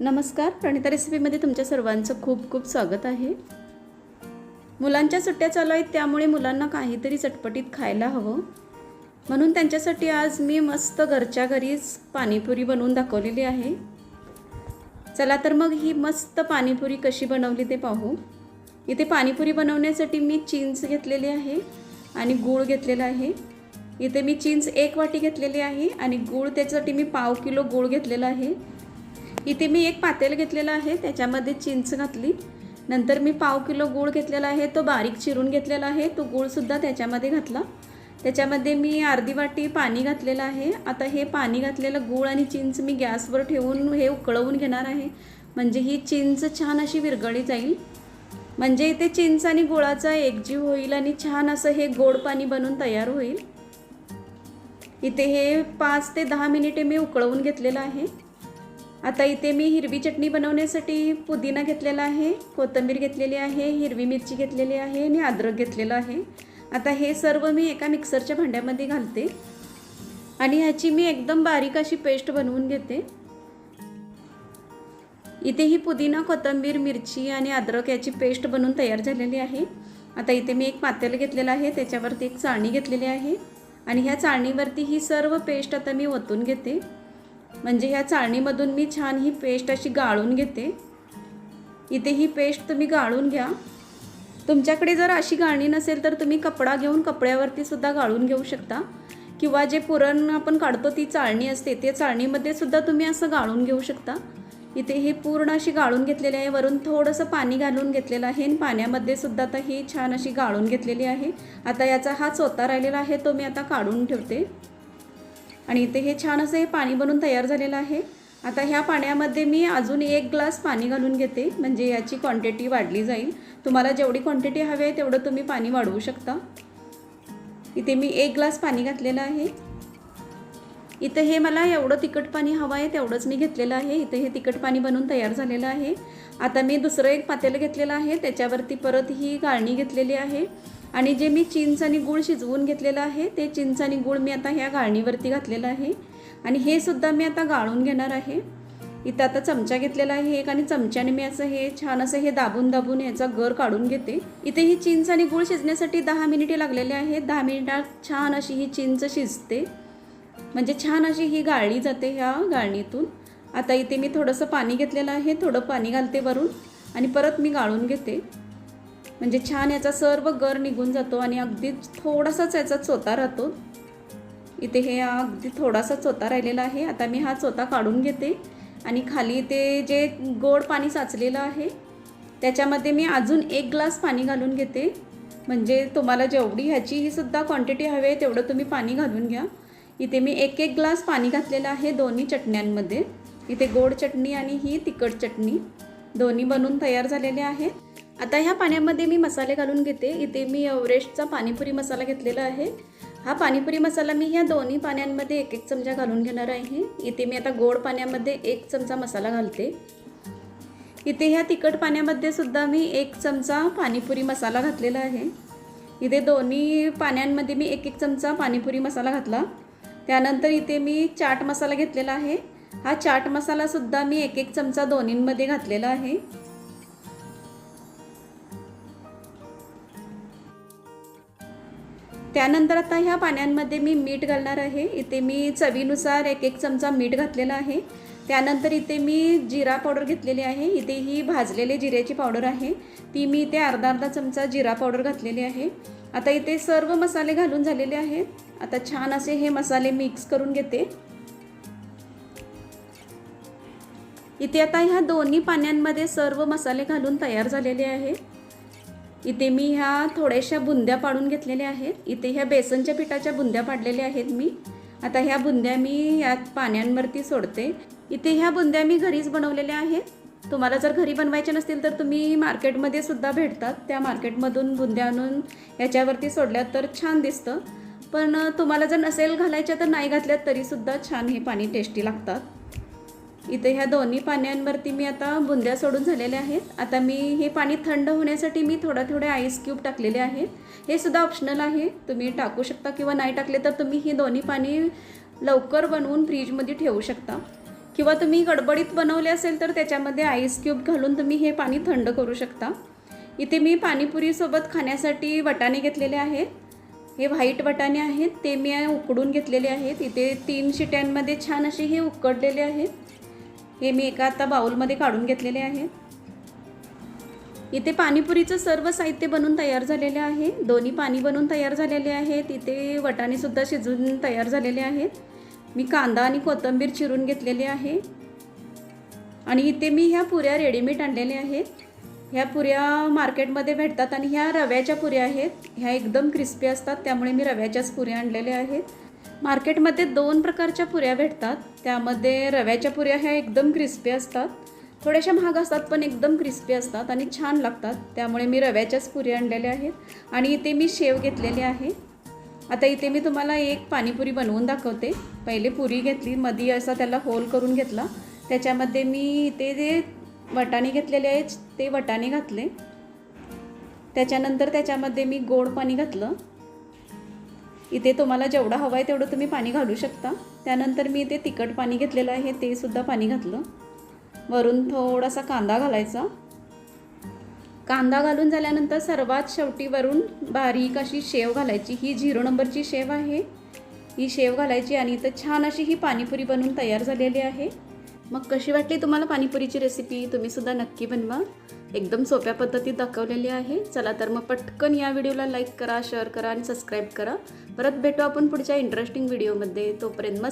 नमस्कार प्रणिता रेसिपीमध्ये तुमच्या सर्वांचं खूप खूप स्वागत आहे. मुलांच्या सुट्ट्या चालू आहेत त्यामुळे मुलांना काहीतरी चटपटीत खायला हवं. म्हणून त्यांच्यासाठी आज मी मस्त घरच्या घरीच पाणीपुरी बनवून दाखवलेली आहे. चला तर मग ही मस्त पाणीपुरी कशी बनवली ते पाहू. इथे पाणीपुरी बनवण्यासाठी मी चिंच घेतलेली आहे आणि गूळ घेतलेला आहे. इथे मी चिंच एक वाटी घेतलेली आहे आणि गूळ त्याच्यासाठी मी पाव किलो गूळ घेतलेला आहे. इथे मी एक पातेल घेतलेलं आहे त्याच्यामध्ये चिंच घातली. नंतर मी पाव किलो गूळ घेतलेला आहे तो बारीक चिरून घेतलेला आहे तो गूळसुद्धा त्याच्यामध्ये घातला. त्याच्यामध्ये मी अर्धी वाटी पाणी घातलेलं आहे. आता हे पाणी घातलेलं गूळ आणि चिंच मी गॅसवर ठेवून हे उकळवून घेणार आहे. म्हणजे ही चिंच छान अशी विरघळी जाईल. म्हणजे इथे चिंच आणि गुळाचा एकजीव होईल आणि छान असं हे गोड पाणी बनून तयार होईल. इथे हे पाच ते दहा मिनिटे मी उकळवून घेतलेलं आहे. आता इथे मी हिरवी चटणी बनवण्यासाठी पुदिना घेतलेला आहे कोथिंबीर घेतलेली आहे हिरवी मिरची घेतलेली आहे आणि अद्रक घेतलेलं आहे. आता हे सर्व मी एका मिक्सरच्या भांड्यामध्ये घालते आणि ह्याची मी एकदम बारीक अशी पेस्ट बनवून घेते. इथे ही पुदिना कोथिंबीर मिरची आणि अद्रक याची पेस्ट बनवून तयार झालेली आहे. आता इथे मी एक पातेलं घेतलेलं आहे त्याच्यावरती एक चाळणी घेतलेली आहे आणि ह्या चाळणीवरती ही सर्व पेस्ट आता मी ओतून घेते. म्हणजे ह्या चाळणीमधून मी छान ही पेस्ट अशी गाळून घेते. इथे ही पेस्ट तुम्ही गाळून घ्या. तुमच्याकडे जर अशी गाळणी नसेल तर तुम्ही कपडा घेऊन कपड्यावरती सुद्धा गाळून घेऊ शकता. किंवा जे पुरण आपण काढतो ती चाळणी असते ते चाळणीमध्ये सुद्धा तुम्ही असं गाळून घेऊ शकता. इथे ही पूर्ण अशी गाळून घेतलेली आहे. वरून थोडंसं पाणी घालून घेतलेलं आहे आणि पाण्यामध्ये सुद्धा आता ही छान अशी गाळून घेतलेली आहे. आता याचा हा चोता राहिलेला आहे तो मी आता काढून ठेवते. आणि इथे हे छान असं हे पाणी बनून तयार झालेलं आहे. आता ह्या पाण्यामध्ये मी अजून एक ग्लास पाणी घालून घेते. म्हणजे याची क्वांटिटी वाढली जाईल. तुम्हाला जेवढी क्वांटिटी हवी आहे तेवढं तुम्ही पाणी वाढवू शकता. इथे मी एक ग्लास पाणी घातलेलं आहे. इथं हे मला एवढं तिखट पाणी हवं आहे तेवढंच मी घेतलेलं आहे. इथं हे तिखट पाणी बनवून तयार झालेलं आहे. आता मी दुसरं एक पातेलं घेतलेलं आहे. त्याच्यावरती परत ही गाळणी घेतलेली आहे. आणि जे मी चिंच आणि गूळ शिजवून घेतलेलं आहे ते चिंच आणि गूळ मी आता ह्या गाळणीवरती घातलेलं आहे. आणि हे सुद्धा मी आता गाळून घेणार आहे. इथं आता चमचा घेतलेला आहे एक आणि चमच्याने मी असं हे छान असं हे दाबून दाबून ह्याचा गर काढून घेते. इथे ही चिंच आणि गूळ शिजण्यासाठी दहा मिनिटे लागलेले आहेत. दहा मिनिटात छान अशी ही चिंच शिजते. म्हणजे छान अशी ही गाळली जाते ह्या गाळणीतून. आता इथे मी थोडंसं पाणी घेतलेलं आहे. थोडं पाणी घालते वरून. आणि परत मी गाळून घेते. म्हणजे छान याचा सर्व गर निघून जातो आणि अगदी थोडासाच याचा चोता राहतो. इथे हे अगदी थोडासा चोता राहिलेला आहे. आता मी हा चोता काढून घेते. आणि खाली ते जे गोड पाणी साचलेलं आहे त्याच्यामध्ये मी अजून एक ग्लास पाणी घालून घेते. म्हणजे तुम्हाला जेवढी ह्याची ही सुद्धा क्वांटिटी हवी आहे तेवढं तुम्ही पाणी घालून घ्या. इथे मी एक एक ग्लास पाणी घातलेलं आहे दोन्ही चटण्यांमध्ये. इथे गोड चटणी आणि ही तिखट चटणी. दोन्ही बनवून तयार झालेले आहेत. आता ह्या पाण्यामध्ये मी मसाले घालून घेते. इथे मी एव्हरेस्टचा पाणीपुरी मसाला घेतलेला आहे. हा पाणीपुरी मसाला मी ह्या दोन्ही पाण्यांमध्ये एक एक चमचा घालून घेणार आहे. इथे मी आता गोड पाण्यामध्ये एक चमचा मसाला घालते. इथे ह्या तिखट पाण्यामध्ये सुद्धा मी एक चमचा पाणीपुरी मसाला घातलेला आहे. इथे दोन्ही पाण्यांमध्ये मी एक एक चमचा पाणीपुरी मसाला घातला. त्यानंतर इथे मी चाट मसाला घेतलेला आहे. हा चाट मसालासुद्धा मी एक एक चमचा दोन्हींमध्ये घातलेला आहे. त्यानंतर आता ह्या पाण्यांमध्ये मी मीठ घालणार आहे. इथे मी चवीनुसार एक एक चमचा मीठ घातलेला आहे. त्यानंतर इथे मी जिरा पावडर घेतलेली आहे. इथे ही भाजलेले जिऱ्याची पावडर आहे. ती मी इथे अर्धा अर्धा चमचा जिरा पावडर घातलेली आहे. आता इथे सर्व मसाले घालून झालेले आहेत. आता छान असे हे मसाले मिक्स करून घेते. इथे आता ह्या दोन्ही पाण्यांमध्ये सर्व मसाले घालून तयार झालेले आहे. इथे मी ह्या थोड्याशा बुंद्या पाडून घेतलेल्या आहेत. इथे ह्या बेसनच्या पिठाच्या बुंद्या पाडलेल्या आहेत मी. आता ह्या बुंद्या मी यात पाण्यांवरती सोडते. इथे ह्या बुंद्या मी घरीच बनवलेल्या आहेत. तुम्हाला जर घरी बनवायच्या नसतील तर तुम्ही मार्केटमध्ये सुद्धा भेटतात. त्या मार्केटमधून बुंद्या आणून याच्यावरती सोडल्या तर छान दिसतं. पण तुम्हाला जर नसेल घालायच्या तर नाही घातल्यात तरीसुद्धा छान हे पाणी टेस्टी लागतात. इथे ह्या दोन्ही पाण्यांवरती मी आता बुंद्या सोडून झालेल्या आहेत. आता मी हे पाणी थंड होण्यासाठी मी थोडा थोडे आईस क्यूब टाकलेले आहेत. हे सुद्धा ऑप्शनल आहे. तुम्ही टाकू शकता किंवा नाही टाकले तर तुम्ही हे दोन्ही पाणी लवकर बनवून फ्रीजमध्ये ठेवू शकता. किंवा तुम्ही गडबडीत बनवले असेल तर त्याच्यामध्ये आईस क्यूब घालून तुम्ही हे पाणी थंड करू शकता. इथे मी पाणीपुरीसोबत खाण्यासाठी वटाणे घेतलेले आहेत. हे व्हाईट वटाणे आहेत. ते मी उकडून घेतलेले आहेत. इथे तीन शिट्यांमध्ये छान असे हे उकडलेले आहेत. हे मी एका आता बाऊलमध्ये काढून घेतलेले आहे. इथे पाणीपुरीचं सर्व साहित्य बनून तयार झालेले आहे. दोन्ही पाणी बनवून तयार झालेले आहेत. इथे वटाणेसुद्धा शिजून तयार झालेले आहेत. मी कांदा आणि कोथिंबीर चिरून घेतलेली आहे. आणि इथे मी ह्या पुऱ्या रेडीमेड आणलेल्या आहेत. ह्या पुऱ्या मार्केटमध्ये भेटतात आणि ह्या रव्याच्या पुऱ्या आहेत. ह्या एकदम क्रिस्पी असतात त्यामुळे मी रव्याच्याच पुऱ्या आणलेल्या आहेत. मार्केटमध्ये दोन प्रकारच्या पुऱ्या भेटतात. त्यामध्ये रव्याच्या पुऱ्या ह्या एकदम क्रिस्पी असतात. थोड्याशा महाग असतात पण एकदम क्रिस्पी असतात आणि छान लागतात. त्यामुळे मी रव्याच्याच पुऱ्या आणलेल्या आहेत आणि इथे मी शेव घेतलेली आहे. आता इथे मी तुम्हाला एक पाणीपुरी बनवून दाखवते. पहिले पुरी घेतली मधी असा त्याला होल करून घेतला. त्याच्यामध्ये मी इथे जे वटाणे घेतलेले आहेत ते वटाणे घातले. त्याच्यानंतर त्याच्यामध्ये मी गोड पाणी घातलं. इथे तुम्हाला जेवढं हवं आहे तेवढं तुम्ही पाणी घालू शकता. त्यानंतर मी इथे तिखट पाणी घेतलेलं आहे ते सुद्धा पाणी घातलं. वरून थोडासा कांदा घालायचा. कांदा घालून झाल्यानंतर सर्वात शेवटी वरून बारीक अशी शेव घालायची. ही झिरो नंबरची शेव आहे. ही शेव घालायची आणि इथं छान अशी ही पाणीपुरी बनवून तयार झालेली आहे. मग कशी वाटली तुम्हाला पाणीपुरीची रेसिपी तुम्ही सुद्धा नक्की बनवा. एकदम सोप्या पद्धतीत दाखवलेली आहे. चला तर मग पटकन या व्हिडिओला लाईक करा शेअर करा आणि सबस्क्राईब करा. परत भेटू आपण पुढच्या इंटरेस्टिंग व्हिडिओमध्ये तोपर्यंत मस्त